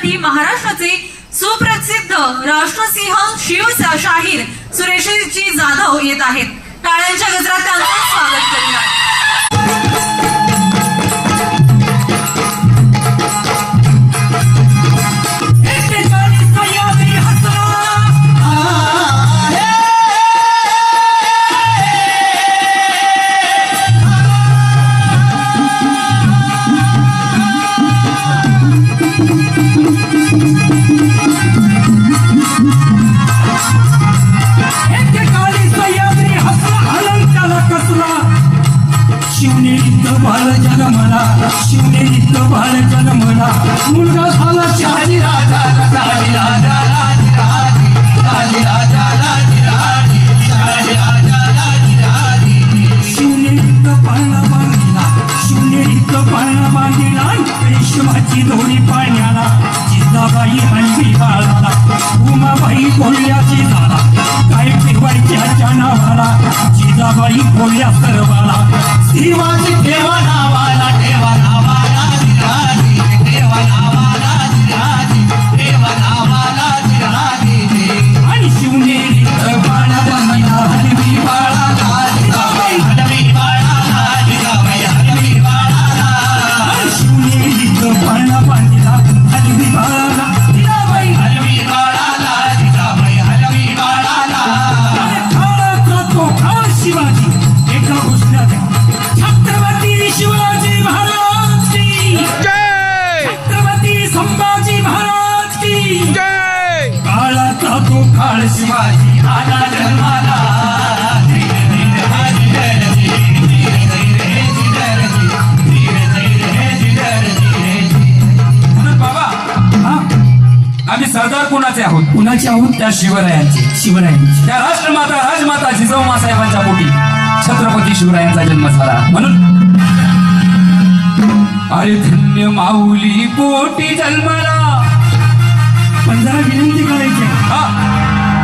करण्यासाठी महाराष्ट्राचे सुप्रसिद्ध राष्ट्रसिंह शिव शाहीर सुरेशजी जाधव येत आहेत. टाळ्यांच्या गजरात त्यांचं स्वागत करूया. शिवनेरीत बाळ जन्मला शिवनेरीत बाळ जन्मला. मुलगा झाला शहाजी राजा राजी राजा राजी राजी राजी राजा राजी राजी शहाजी राजा राजी राजी शिवनेरीत पाळणा बांधला शिवनेरीत पाळणा रेशमाची दोरी पाण्याला जिजाबाई हलवी बाळाला उमाबाई झाला काय ठेवायच्या नावाला जिजाबाई बोलल्या सर्वाला आम्ही सरदार कुणाचे आहोत? कुणाचे आहोत? त्या शिवरायांचे. शिवरायांची. त्या राष्ट्रमाता राजमाता जिजाऊ मासाहेबांच्या पोटी. छत्रपती शिवरायांचा जन्म झाला. म्हणून अरे धन्य माऊली पोटी जन्माला. पण जरा विनंती करायची. हा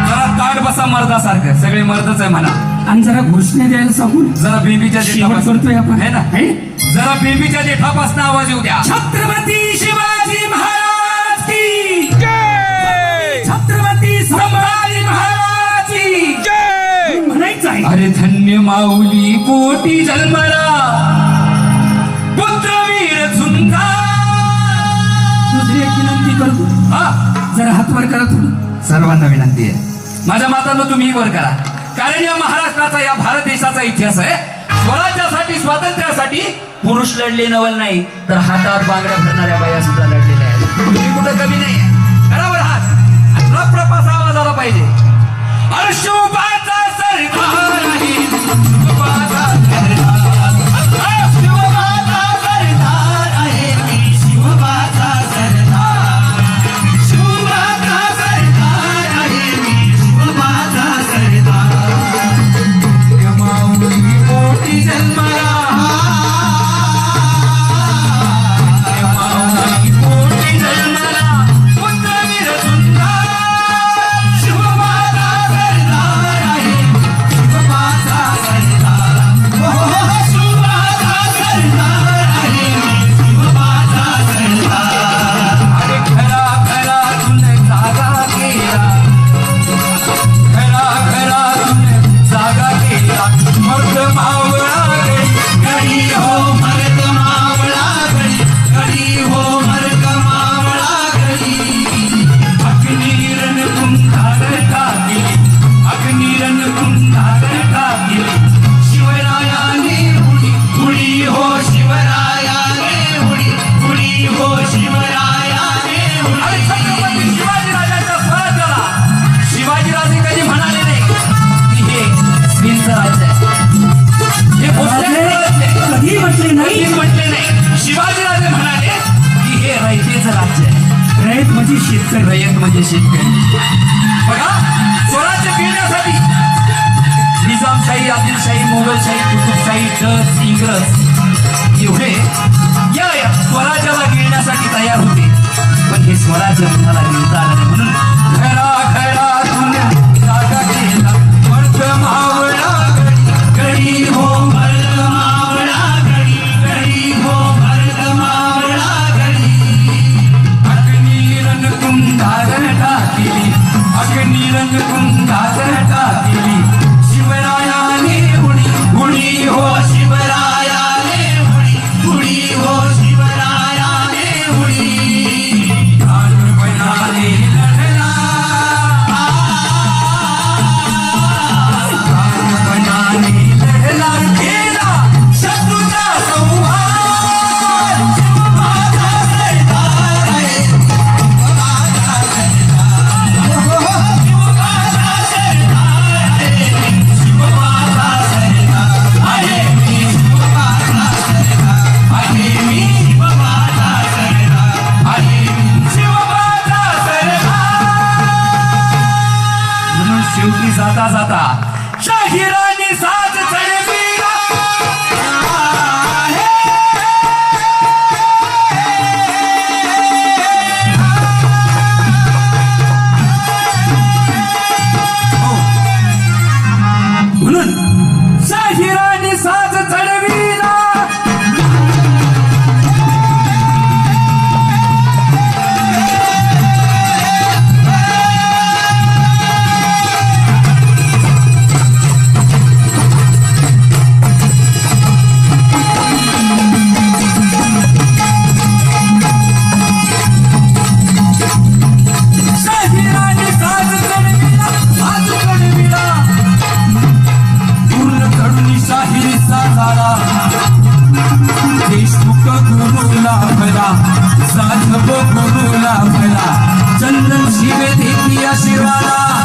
जरा ताट बसा मर्दासारखं. सगळे मर्दच आहे म्हणा. आणि जरा घोषणा द्यायला सांगून जरा बेबीच्या शेवट देठापासून करतोय आपण. है ना? है? जरा बेबीच्या देठापासून आवाज येऊ द्या. छत्रपती शिवाजी महाराज की. छत्रपती जय आहे अरे धन्य माऊली पोटी जन्मला. पुत्रवीर झुंजा. दुसरी एक विनंती करतो. हा. जरा हात वर करा थोडं. सर्वांना विनंती आहे. माझ्या मातांना तुम्ही वर करा. कारण या महाराष्ट्राचा या भारत देशाचा इतिहास आहे स्वराज्यासाठी स्वातंत्र्यासाठी पुरुष लढले नवल नाही तर हातात बांगड्या भरणाऱ्या बाया सुद्धा लढलेल्या आहेत. तुम्ही कुठं कमी नाही बरोबर हात. आणि रप असा आवाज आला पाहिजे. अरे शेतकरी रयत म्हणजे शेतकरी बघा स्वराज्य निजामशाही आदिलशाही मोगलशाही कुतुबशाही डच इंग्रज एवढे या स्वराज्याला गिळण्यासाठी तयार होते. पण हे स्वराज्य तुम्हाला मिळता आलं Zata Zata. Shahira! શિવે દીધી આશીર્વાદ